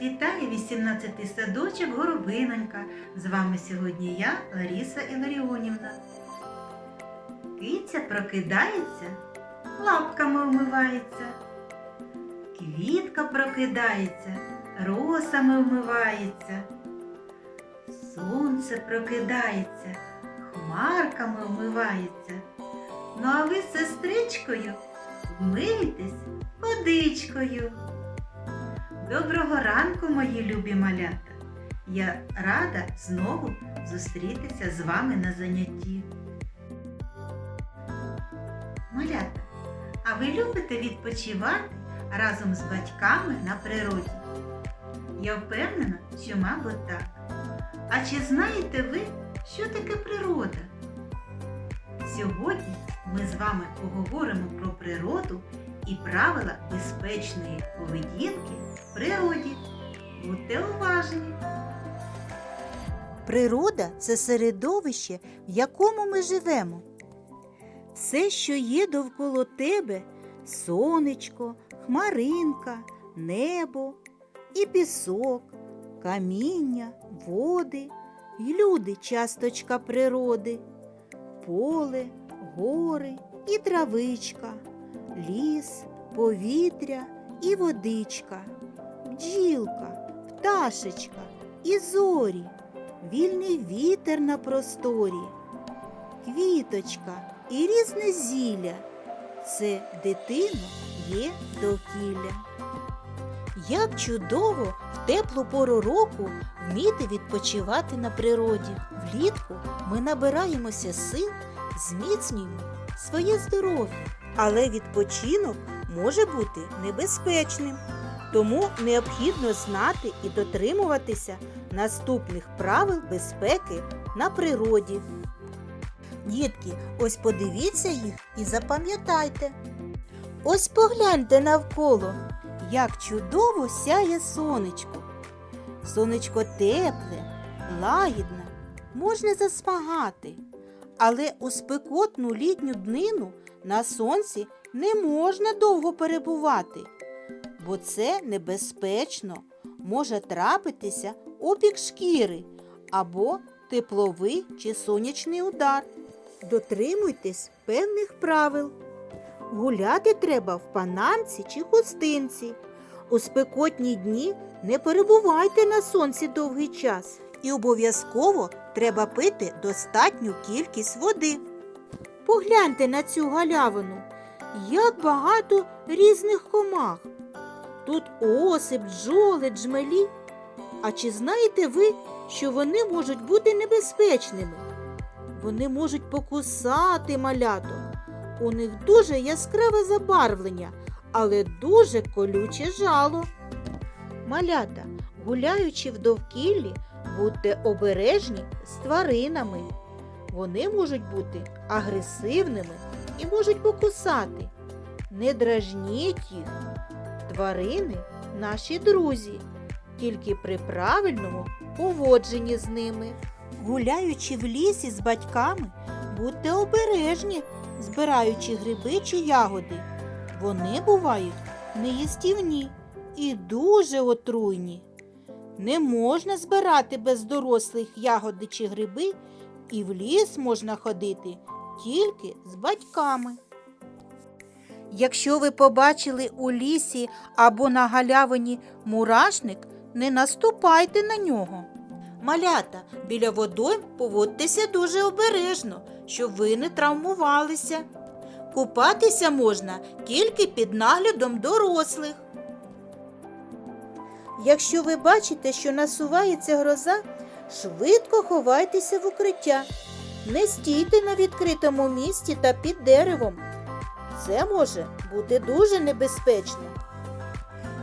вітає 18-й садочок Горобинонька. З вами сьогодні я, Лариса Іларіонівна. Киця прокидається, лапками вмивається. Квітка прокидається, росами вмивається. Сонце прокидається, хмарками вмивається. Ну а ви з сестричкою вмийтесь водичкою. Доброго ранку, мої любі малята! Я рада знову зустрітися з вами на занятті. Малята, а ви любите відпочивати разом з батьками на природі? Я впевнена, що, мабуть, так. А чи знаєте ви, що таке природа? Сьогодні ми з вами поговоримо про природу і правила безпечної поведінки в природі. Будьте уважні! Природа це середовище, в якому ми живемо. Все, що є довкола тебе сонечко, хмаринка, небо і пісок, каміння, води, й люди часточка природи, поле, гори і травичка, ліс, повітря і водичка, бджілка, пташечка і зорі вільний вітер на просторі, квіточка і різне зілля. Це дитино є довкілля. Як чудово в теплу пору року вміти відпочивати на природі. Влітку ми набираємося сил, зміцнюємо своє здоров'я. Але відпочинок може бути небезпечним. Тому необхідно знати і дотримуватися наступних правил безпеки на природі. Дітки, ось подивіться їх і запам'ятайте. Ось погляньте навколо, як чудово сяє сонечко. Сонечко тепле, лагідне, можна засмагати. Але у спекотну літню днину на сонці не можна довго перебувати, бо це небезпечно, може трапитися опік шкіри або тепловий чи сонячний удар. Дотримуйтесь певних правил. Гуляти треба в панамці чи хустинці. У спекотні дні не перебувайте на сонці довгий час. І обов'язково треба пити достатню кількість води. Погляньте на цю галявину, як багато різних комах. Тут оси, бджоли, джмелі. А чи знаєте ви, що вони можуть бути небезпечними? Вони можуть покусати маляток. У них дуже яскраве забарвлення, але дуже колюче жало. Малята, гуляючи в довкіллі, будьте обережні з тваринами. Вони можуть бути агресивними і можуть покусати. Не дражніть їх. Тварини наші друзі, тільки при правильному поводженні з ними. Гуляючи в лісі з батьками, будьте обережні, збираючи гриби чи ягоди. Вони бувають неїстівні і дуже отруйні. Не можна збирати без дорослих ягоди чи гриби, і в ліс можна ходити тільки з батьками. Якщо ви побачили у лісі або на галявині мурашник, не наступайте на нього. Малята, біля водойм поводьтеся дуже обережно, щоб ви не травмувалися. Купатися можна тільки під наглядом дорослих. Якщо ви бачите, що насувається гроза, швидко ховайтеся в укриття. Не стійте на відкритому місці та під деревом. Це може бути дуже небезпечно.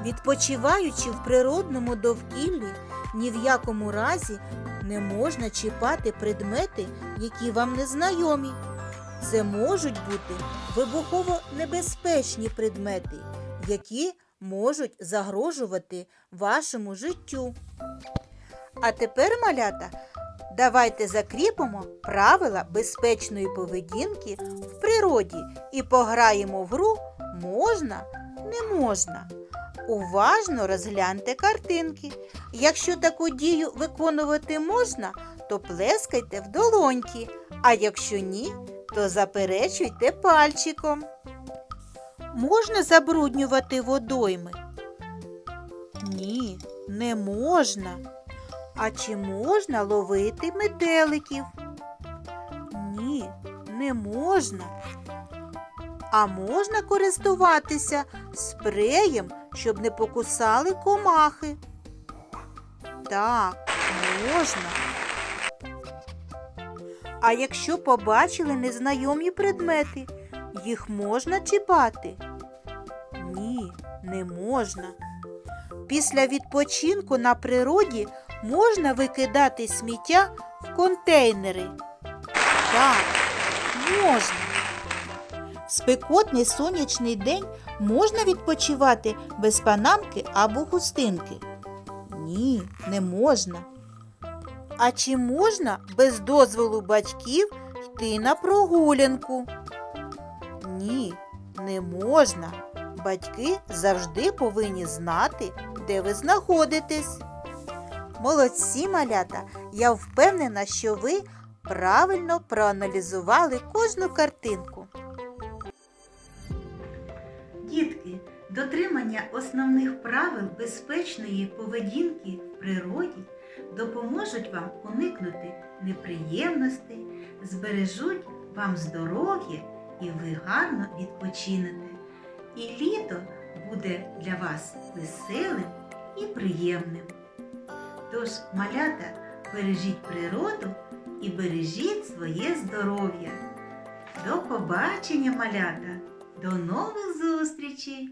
Відпочиваючи в природному довкіллі, ні в якому разі не можна чіпати предмети, які вам не знайомі. Це можуть бути вибухово небезпечні предмети, які можуть загрожувати вашому життю. А тепер, малята, давайте закріпимо правила безпечної поведінки в природі і пограємо в гру можна, не можна. Уважно розгляньте картинки. Якщо таку дію виконувати можна, то плескайте в долоньки, а якщо ні, то заперечуйте пальчиком. Можна забруднювати водойми? Ні, не можна. А чи можна ловити метеликів? Ні, не можна. А можна користуватися спреєм, щоб не покусали комахи? Так, можна. А якщо побачили незнайомі предмети, їх можна чіпати? Не можна. Після відпочинку на природі можна викидати сміття в контейнери. Так, можна. В спекотний сонячний день можна відпочивати без панамки або хустинки? Ні, не можна. А чи можна без дозволу батьків йти на прогулянку? Ні, не можна. Батьки завжди повинні знати, де ви знаходитесь. Молодці, малята! Я впевнена, що ви правильно проаналізували кожну картинку. Дітки, дотримання основних правил безпечної поведінки в природі допоможуть вам уникнути неприємностей, збережуть вам здоров'я і ви гарно відпочинете. І літо буде для вас веселим і приємним. Тож, малята, бережіть природу і бережіть своє здоров'я. До побачення, малята! До нових зустрічей!